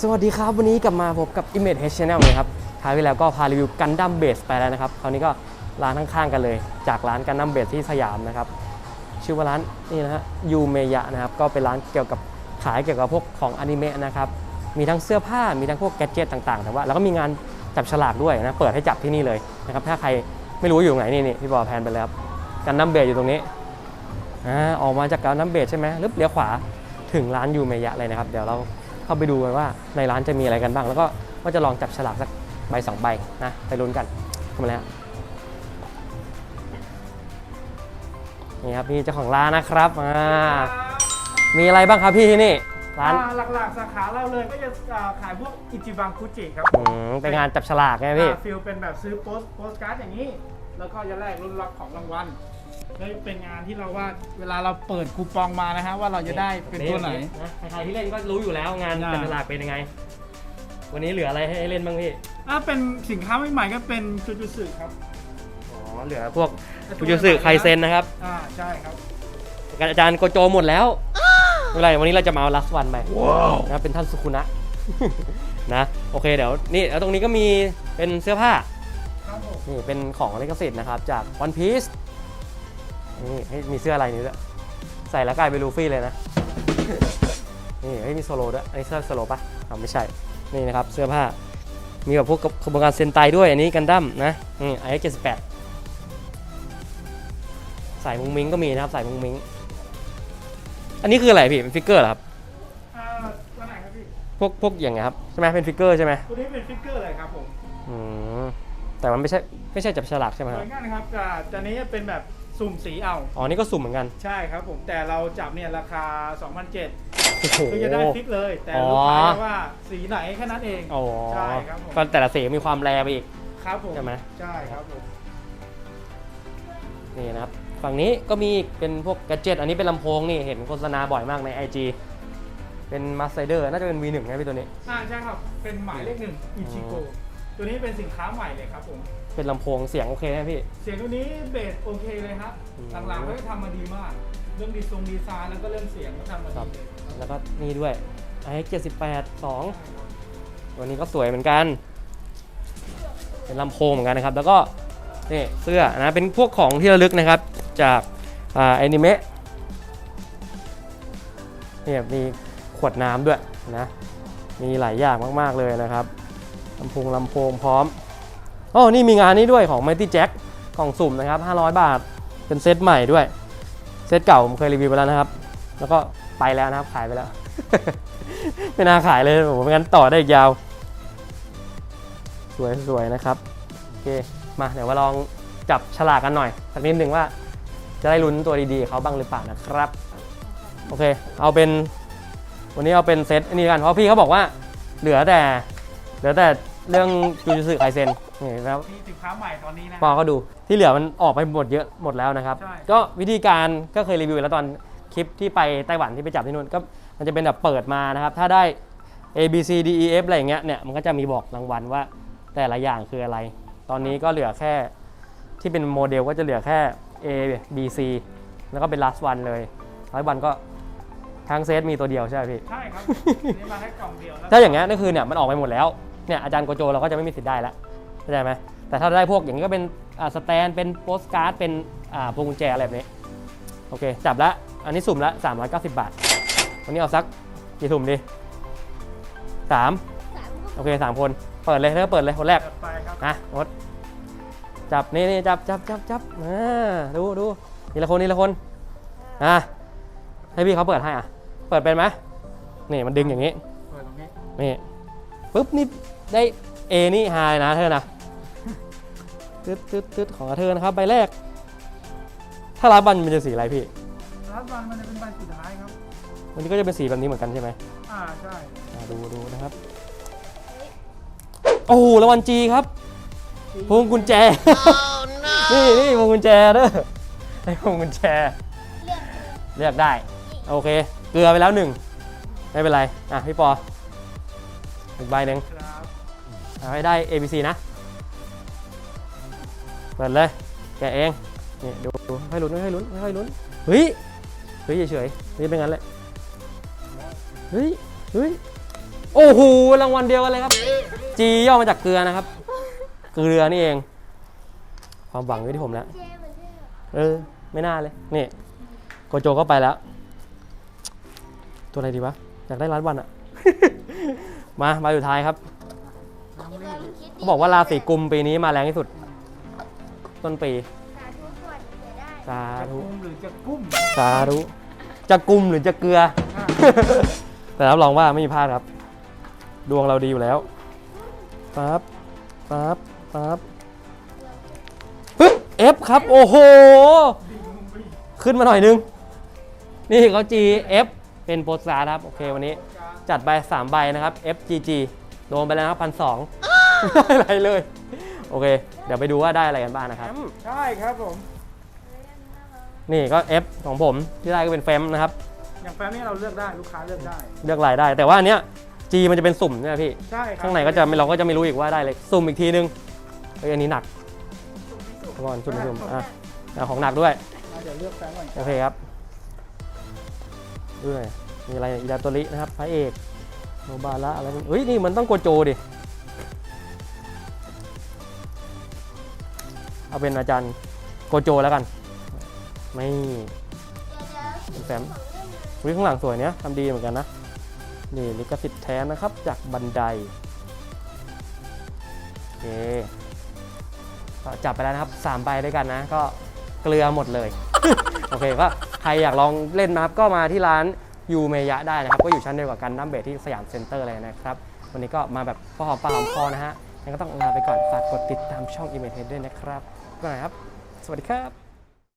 สวัสดีครับวันนี้กลับมาพบกับ Image H Channel เลยครับคราวที่แล้วก็พารีวิวกันดั้มเบสไปแล้วนะครับคราวนี้ก็ร้านข้างๆกันเลย จากร้านกันดั้มเบสที่สยามนะครับชื่อว่าร้านนี่นะฮะยูเมยะนะครับก็เป็นร้านเกี่ยวกับขายเกี่ยวกับพวกของอนิเมะนะครับมีทั้งเสื้อผ้ามีทั้งพวกแกดเจิตต่างๆ แต่ว่าแล้วก็มีงานจับฉลากด้วยนะเปิดให้จับที่นี่เลยนะครับถ้าใครไม่รู้อยู่ไหนนี่นี่พี่บอแพนไปแล้วกันดั้มเบสอยู่ตรงนี้ อ่าออกมาจากกันดั้มเบสใช่ไหมลึบเลี้ยวขวาถึงร้านยูเมยะเลยนะครับ เดี๋ยวเราเข้าไปดูกันว่าในร้านจะมีอะไรกันบ้าง แล้วก็ว่าจะลองจับฉลากสักใบสองใบนะไปลุ้นกันเข้ามาแล้วนี่ครับพี่เจ้าของร้านนะครับอ่ามีอะไรบ้างครับพี่ที่นี่ร้านอ่าหลักๆสาขาเราเลยก็จะอ่าขายพวกอิจิบังคุจิครับอืมเป็นงานจับฉลากไงพี่อ่าฟิลเป็นแบบซื้อโปสโปสการ์ดอย่างนี้ แล้วก็จะแลกรุ่นรับของรางวัล แล้วเป็นงานที่เราว่าเวลาเราเปิดคูปองมานะฮะว่าเราจะได้เป็นตัวไหนนะใครๆที่เล่นก็รู้อยู่แล้วงานอ่าจับฉลากเป็นยังไง วันนี้เหลืออะไรให้เล่นบ้างพี่ถ้าเป็นสินค้าใหม่ๆก็เป็นจูจูสึครับ อ๋อเหลือพวกฟูจิสึไคเซนนะครับอ่าใช่ครับ อาจารย์โกโจหมดแล้วไม่เป็นไรวันนี้เราจะมาเอาลัสวันไปนะเป็นท่านสุคุนะนะโอเคเดี๋ยวนี่แล้วตรงนี้ก็มีเป็นเสื้อผ้า ครับผม นี่เป็นของลิขสิทธิ์นะครับ จาก One Piece นี่ให้มีเสื้ออะไรนี้ด้วยใส่แล้วกลายเป็นลูฟี่เลยนะ นี่ให้ยมีโซโลด้วยอันนี้เสื้อโซโลปะอ่าไม่ใช่ นี่นะครับเสื้อผ้า มีแบบพวกขบวนการเซนไตด้วยอันนี้กันดั้มนะนี่ไอเอ็กเจ็ดสิบแปดสายมุงมิงก็มีนะครับสายมุงมิงอันนี้คืออะไรพี่เป็นฟิกเกอร์เหรอครับอ่าตัวไหนครับพี่ พวกพวกอย่างเงี้ยครับใช่ไหมเป็นฟิกเกอร์ใช่ไหมตัวนี้เป็นฟิกเกอร์เลยครับผมอืมแต่มันไม่ใช่ไม่ใช่จับฉลากใช่ไหมเหคมืรับอนกันครับแต่ตัวนี้เป็นแบบ สุ่มสีเอา อ๋อ นี่ก็สุ่มเหมือนกัน ใช่ครับผม แต่เราจับเนี่ยราคา 2,007โอ้โห คือจะได้ฟิกเลย แต่อ๋อลูกค้าจะว่าสีไหนแค่นั้นเอง อ๋อใช่ครับผม ก็แต่ละสีมีความแรไปอีก ครับผม ใช่ไหม ใช่ครับผม นี่นะครับ ฝั่งนี้ก็มีอีกเป็นพวกแกดเจิตอันนี้เป็นลำโพงนี่ เห็นโฆษณาบ่อยมากใน IG เป็นมาสไซเดอร์น่าจะเป็น V1 นะพี่ตัวนี้ อ่าใช่ครับ เป็นหมายเลขหนึ่งอิชิโก ตัวนี้เป็นสินค้าใหม่เลยครับผม เป็นลำโพงเสียงโอเคไหมพี่ เสียงตัวนี้เบสโอเคเลยครับ อืม หลังๆเขาจะทำมาดีมาก เรื่องดีทรงดีไซน์แล้วก็เรื่องเสียงก็ทำมาครับ ดีเลยแล้วก็นี่ด้วย i 78 2ตัวนี้ก็สวยเหมือนกัน เป็นลำโพงเหมือนกันนะครับ แล้วก็นี่เสื้อนะเป็นพวกของที่ระลึกนะครับ จากอ่าแอนิเมะเนี่ยมีขวดน้ำด้วยนะ มีหลายอย่างมาก ๆ เลยนะครับ ลำโพงลำโพงพร้อมโอ้นี่มีงานนี้ด้วยของ Mighty Jack กล่องสุ่มนะครับ 500 บาท เป็นเซตใหม่ด้วย เซตเก่าผมเคยรีวิวไปแล้วนะครับ แล้วก็ไปแล้วนะครับ ขายไปแล้ว ไม่น่าขายเลยผมงั้นต่อได้อีกยาว สวยๆนะครับ โอเค มาเดี๋ยวมาลองจับฉลากกันหน่อยสักนิดหนึ่งว่า จะได้ลุ้นตัวดีๆเขาบ้างหรือเปล่านะครับ โอเค เอาเป็น วันนี้เอาเป็นเซตอันนี้กันเพราะพี่เขาบอกว่า เหลือแต่ เหลือแต่ เรื่องจูจูสึไคเซนนี่แล้วมีสินค้าใหม่ตอนนี้นะ ปอก็ดูที่เหลือมันออกไปหมดเยอะหมดแล้วนะครับ ใช่ ก็วิธีการก็เคยรีวิวไปแล้วตอนคลิปที่ไปไต้หวันที่ไปจับที่นู่นก็มันจะเป็นแบบเปิดมานะครับ ถ้าได้ A B C D E F อะไรอย่างเงี้ยเนี่ยมันก็จะมีบอกรางวัลว่าแต่ละอย่างคืออะไร ตอนนี้ก็เหลือแค่ที่เป็นโมเดลก็จะเหลือแค่ A B C แล้วก็เป็น last one เลยร้อยวันก็ทั้งเซตมีตัวเดียวใช่ไหมพี่ ใช่ครับ นี่มาแค่กล่องเดียวแล้วถ้าอย่างเงี้ยก็คือเนี่ยมันออกไปหมดแล้ว เนี่ยอาจารย์โกโจเราก็จะไม่มีสิทธิ์ได้แล้วเข้าใจไหมแต่ถ้าได้พวกอย่างนี้ก็เป็นอ่าสแตนเป็นโปสการ์ดเป็นอ่าพวงกุญแจอะไรแบบนี้โอเคจับละอันนี้สุ่มละ 390 บาท วันนี้เอาสักกี่สุ่มดีสามโอเคสามคน เปิดเลยเธอเปิดเลยคนแรกจัดไปครับนะงดจับนี่นี่จับจับจับจับอ่าดูดูทีละคนทีละคนอะให้พี่เขาเปิดให้อะ เปิดเป็นไหมนี่มันดึงอย่างนี้ เปิดตรงนี้นี่ ปุ๊บนี่ได้เอนี่ไฮนะเธอนะตึ๊ดตึ๊ดตึ๊ดของเธอนะครับใบแรก ถ้ารับบันมันจะสีอะไรพี่รับวันมันจะเป็นใบสุดท้ายครับวันนี้ก็จะเป็นสีแบบนี้เหมือนกันใช่ไหมอ่าใช่อ่าดูดูนะครับ โอ้โหรางวัลจีครับพวงกุญแจ นี่นี่พวงกุญแจเด้อไอ้พวงกุญแจ เลือกได้ โอเค เกลือไปแล้วหนึ่งไม่เป็นไร อะพี่ปอ อีกใบหนึ่งครับเอาให้ได้ A B C นะ เปิดเลย แกะเอง นี่ดูดูให้ลุ้นให้ลุ้นให้ลุ้น เฮ้ย เฮ้ยเฉยๆนี่เป็นงั้นแหละเฮ้ย เฮ้ย โอ้โห รางวัลเดียวกันเลยครับ G ย่อมาจากเกลือนะครับ เกลือนี่เอง ความหวังอยู่ที่ผมแล้วเจเหมือนเดิมเออ ไม่น่าเลย นี่ โกโจก็ไปแล้ว ตัวอะไรดีวะ อยากได้ร้านวันอะ มาใบสุดท้ายครับ เขาบอกว่าราศีกุมปีนี้มาแรงที่สุด ต้นปี สาธุก่อนเดี๋ยวได้สาจะธุ กุ้มหรือจะกุ้มสาธุ จะกุมหรือจะเกลืออะแต่รับรองว่าไม่มีพลาดครับ ดวงเราดีอยู่แล้วปั๊บปั๊บปั๊บปึ๊บเอฟครับ โอ้โห ขึ้นมาหน่อยนึง นี่เขา G F เป็นโปสการ์ดครับ โอเควันนี้ จัดไป3ใบนะครับ F G G โดนไปแล้วนะครับพันสองไม่ได้อะไรเลย โอเค เดี๋ยวไปดูว่าได้อะไรกันบ้างนะครับ ใช่ครับผม นี่ก็ F ของผมที่ได้ก็เป็นเฟมนะครับ อย่างแฟ้มนี่เราเลือกได้ลูกค้าเลือกได้ เลือกลายได้ แต่ว่าอันเนี้ย G มันจะเป็นสุ่มใช่ไหมพี่ ใช่ครับข้างในก็จะไม่เราก็จะไม่รู้อีกว่าได้เลยสุ่มอีกทีนึงเฮ้ยอันนี้หนักก่อนสุ่มสุ่มอะเอาของหนักด้วย อะเดี๋ยวเลือกแฟ้มก่อนโอเคครับด้วย มีอะไรอิดาโตรินะครับพระเอกโนบาระอะไรนเฮ้ยนี่มันต้องโกโจดิเอาเป็นอาจารย์โกโจแล้วกันไม่แฟมวิข้างหลังสวยเนี้ยทำดีเหมือนกันนะนี่ลิขสิทธิ์แท้นะครับจากบันไดโอเคก็จับไปแล้วนะครับ3ใบด้วยกันนะ ก็เกลือหมดเลย โอเคก็ใครอยากลองเล่นนะครับก็มาที่ร้าน ยูเมยะได้นะครับ ก็อยู่ชั้นเดียวกับกันดั้มเบทที่สยามเซ็นเตอร์เลยนะครับ วันนี้ก็มาแบบพอหอมปากหอมคอนะฮะงั้นก็ต้องลาไปก่อนฝากกดติดตามช่อง i m a g e ด้วยนะครับไปนะครับ สวัสดีครับ